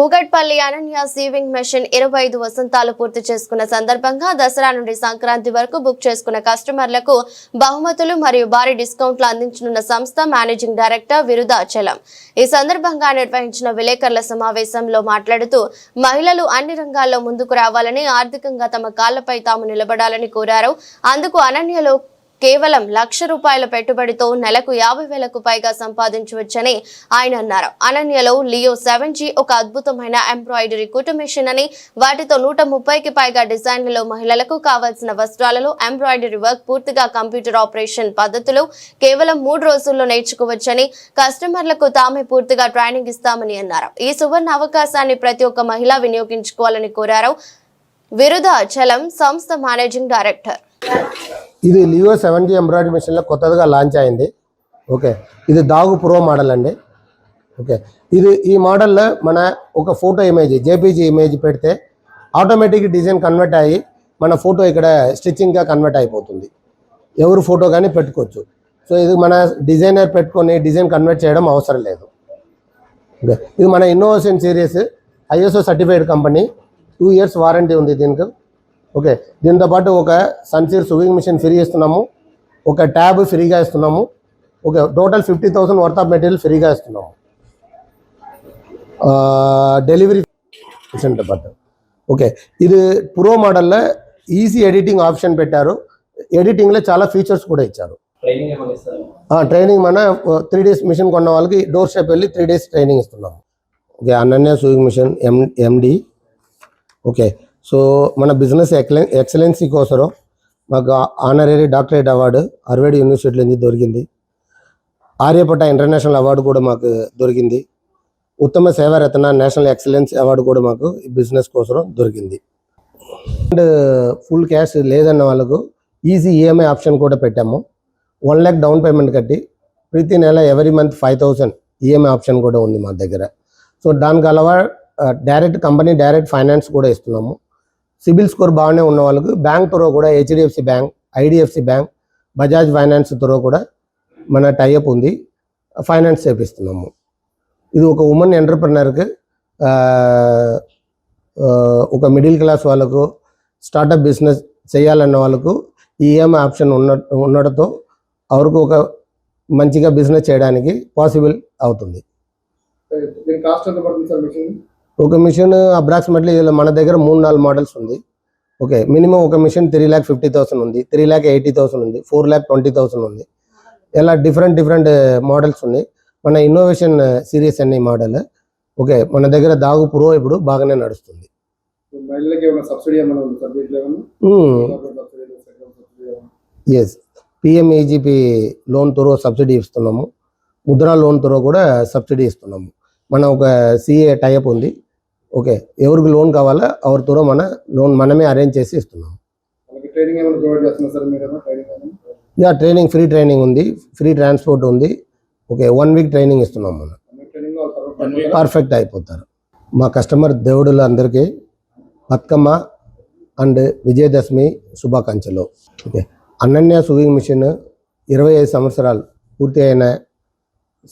Kukatpally Ananya sewing machine ఇరవై ఐదు వసంతాలు పూర్తి చేసుకున్న సందర్భంగా దసరా నుండి సంక్రాంతి వరకు బుక్ చేసుకున్న కస్టమర్లకు బహుమతులు మరియు భారీ డిస్కౌంట్లు అందించనున్న సంస్థ మేనేజింగ్ డైరెక్టర్ విరుదాచలం ఈ సందర్భంగా నిర్వహించిన విలేకరుల సమావేశంలో మాట్లాడుతూ మహిళలు అన్ని రంగాల్లో ముందుకు రావాలని ఆర్థికంగా తమ కాళ్ళపై తాము నిలబడాలని కోరారు. అందుకు అనన్యలో కేవలం లక్ష రూపాయల పెట్టుబడితో నెలకు యాభై వేలకు పైగా సంపాదించవచ్చని ఆయన అన్నారు. అనన్యలో లియో సెవెన్ జీ ఒక అద్భుతమైన ఎంబ్రాయిడరీ కుట్టు మిషన్ అని వాటితో నూట ముప్పైకి పైగా డిజైన్లలో మహిళలకు కావాల్సిన వస్త్రాలలో ఎంబ్రాయిడరీ వర్క్ పూర్తిగా కంప్యూటర్ ఆపరేషన్ పద్ధతులు కేవలం మూడు రోజుల్లో నేర్చుకోవచ్చని కస్టమర్లకు తామే పూర్తిగా ట్రైనింగ్ ఇస్తామని అన్నారు. ఈ సువర్ణ అవకాశాన్ని ప్రతి ఒక్క మహిళ వినియోగించుకోవాలని కోరారు. విరుదాచలం సంస్థ మేనేజింగ్ డైరెక్టర్. ఇది లియో సెవెంటీ ఎంబ్రాయిడరీ మిషన్లో కొత్తగా లాంచ్ అయింది. ఓకే ఇది దాగు ప్రో మోడల్ అండి. ఓకే ఇది ఈ మోడల్లో మన ఒక ఫోటో ఇమేజ్ జేపీజీ ఇమేజ్ పెడితే ఆటోమేటిక్ డిజైన్ కన్వర్ట్ అయ్యి మన ఫోటో ఇక్కడ స్టిచ్చింగ్గా కన్వర్ట్ అయిపోతుంది. ఎవరు ఫోటో కానీ పెట్టుకోవచ్చు. సో ఇది మన డిజైనర్ పెట్టుకొని డిజైన్ కన్వర్ట్ చేయడం అవసరం లేదు. ఓకే ఇది మన innovation series ISO certified company two years warranty ఉంది దీనికి. ఓకే దీంతో పాటు ఒక సన్సీర్ సువింగ్ మిషన్ ఫ్రీ ఇస్తున్నాము ఒక ట్యాబ్ ఫ్రీగా ఇస్తున్నాము. Okay total fifty thousand worth of material ఫ్రీగా ఇస్తున్నాము. డెలివరీ మిషన్తో పాటు. ఓకే ఇది ప్రో మోడల్లో ఈజీ ఎడిటింగ్ ఆప్షన్ పెట్టారు. ఎడిటింగ్లో చాలా ఫీచర్స్ కూడా ఇచ్చారు. ట్రైనింగ్ మన త్రీ డేస్ మిషన్ కొన్న వాళ్ళకి డోర్ స్టెప్ వెళ్ళి త్రీ డేస్ ట్రైనింగ్ ఇస్తున్నాము. Okay Ananya sewing machine M MD okay so మన బిజినెస్ ఎక్సలెన్ ఎక్సలెన్సీ కోసరం మాకు ఆనరీ డాక్టరేట్ అవార్డు అర్వేడ్ యూనివర్సిటీలో నుంచి దొరికింది. ఆర్యపట్ట ఇంటర్నేషనల్ అవార్డు కూడా మాకు దొరికింది. ఉత్తమ సేవారత్న నేషనల్ ఎక్సలెన్స్ అవార్డు కూడా మాకు ఈ బిజినెస్ కోసరం దొరికింది. అండ్ ఫుల్ క్యాష్ లేదన్న వాళ్ళకు ఈజీ ఈఎంఐ ఆప్షన్ కూడా పెట్టాము. వన్ ల్యాక్ డౌన్ పేమెంట్ కట్టి ప్రతి నెల every month five thousand EMI option కూడా ఉంది మా దగ్గర. సో దానికి అలవా డైరెక్ట్ కంపెనీ డైరెక్ట్ ఫైనాన్స్ కూడా ఇస్తున్నాము. సిబిల్ స్కోర్ బాగానే ఉన్న వాళ్ళకు బ్యాంక్ త్రో కూడా HDFC bank IDFC bank Bajaj finance through కూడా మన టైఅప్ ఉంది. ఫైనాన్స్ చేపిస్తున్నాము. ఇది ఒక ఉమెన్ ఎంటర్ప్రినర్కి ఒక మిడిల్ క్లాస్ వాళ్ళకు స్టార్టప్ బిజినెస్ చేయాలన్న వాళ్ళకు ఈఎంఐ ఆప్షన్ ఉన్న ఉండడంతో ఎవరికి ఒక మంచిగా బిజినెస్ చేయడానికి పాసిబుల్ అవుతుంది. ఒక మిషన్ అప్రాక్సిమేట్లీ మన దగ్గర మూడు నాలుగు మోడల్స్ ఉంది. ఓకే మినిమం ఒక machine three lakh fifty thousand ఉంది త్రీ ల్యాక్ ఎయిటీ థౌసండ్ ఉంది ఫోర్ ల్యాక్ ట్వంటీ థౌసండ్ ఉంది. ఇలా డిఫరెంట్ డిఫరెంట్ మోడల్స్ ఉన్నాయి. మన ఇన్నోవేషన్ సిరీస్ అనే మోడల్. ఓకే మన దగ్గర దాగు ప్రో ఇప్పుడు బాగానే నడుస్తుంది. Yes PMEGP loan through subsidy ఇస్తున్నాము. ముద్రా లోన్ త్రో కూడా సబ్సిడీ ఇస్తున్నాము. మన ఒక సిఏ టైప్ ఉంది. ఓకే ఎవరికి లోన్ కావాలో ఎవరి త్రో మన లోన్ మనమే అరేంజ్ చేసి ఏమైనా యా ట్రైనింగ్ ఫ్రీ ట్రైనింగ్ ఉంది ఫ్రీ ట్రాన్స్పోర్ట్ ఉంది. ఓకే వన్ వీక్ ట్రైనింగ్ ఇస్తున్నాం మనం. పర్ఫెక్ట్ పర్ఫెక్ట్ అయిపోతారు. మా కస్టమర్ దేవుడులు అందరికీ బతుకమ్మ అండ్ విజయదశమి శుభాకాంక్షలు. ఓకే అనన్య సువింగ్ మిషన్ ఇరవై ఐదు సంవత్సరాలు పూర్తి అయిన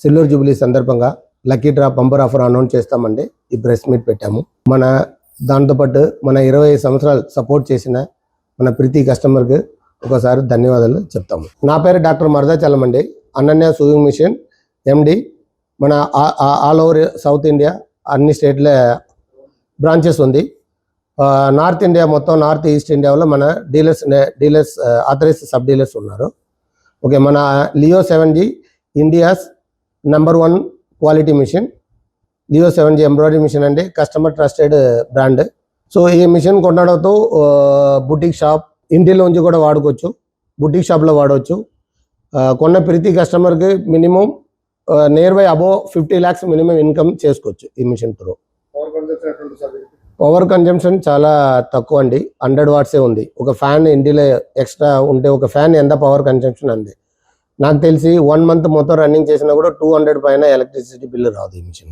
సిల్వర్ జూబ్లీ సందర్భంగా lucky draw bumper offer announce చేస్తామండి. ఈ ప్రెస్ మీట్ పెట్టాము. మన దాంతోపాటు మన ఇరవై సంవత్సరాలు సపోర్ట్ చేసిన మన ప్రతి కస్టమర్కి ఒకసారి ధన్యవాదాలు చెప్తాము. నా పేరు డాక్టర్ మరదాచలం అండి అనన్య సూయింగ్ మిషన్ ఎండి మన ఆ- ఆల్ ఓవర్ సౌత్ ఇండియా అన్ని స్టేట్ల బ్రాంచెస్ ఉంది. నార్త్ ఇండియా మొత్తం నార్త్ ఈస్ట్ ఇండియాలో మన dealers dealers authorise sub dealers ఉన్నారు. ఓకే మన Leo seven G India's number one quality machine Leo seven G embroidery machine అండి. కస్టమర్ ట్రస్టెడ్ బ్రాండ్ సో ఈ మిషన్ కొనడంతో బుటిక్ షాప్ ఇంటిలోంచి కూడా వాడుకోవచ్చు. బుటిక్ షాప్లో వాడవచ్చు. కొన్న ప్రతి కస్టమర్కి minimum near by above fifty lakhs minimum income చేసుకోవచ్చు ఈ మిషన్ త్రూ? పవర్ కన్జంప్షన్ చాలా తక్కువ అండి. హండ్రెడ్ వాట్సే ఉంది. ఒక ఫ్యాన్ ఇంటిలో ఎక్స్ట్రా ఉంటే ఒక ఫ్యాన్ ఎంత పవర్ కన్జంప్షన్ అంది? నాకు తెలిసి వన్ మంత్ మొత్తం రన్నింగ్ చేసినా కూడా టూ హండ్రెడ్ పైన ఎలక్ట్రిసిటీ బిల్లు రాదు ఈ మిషన్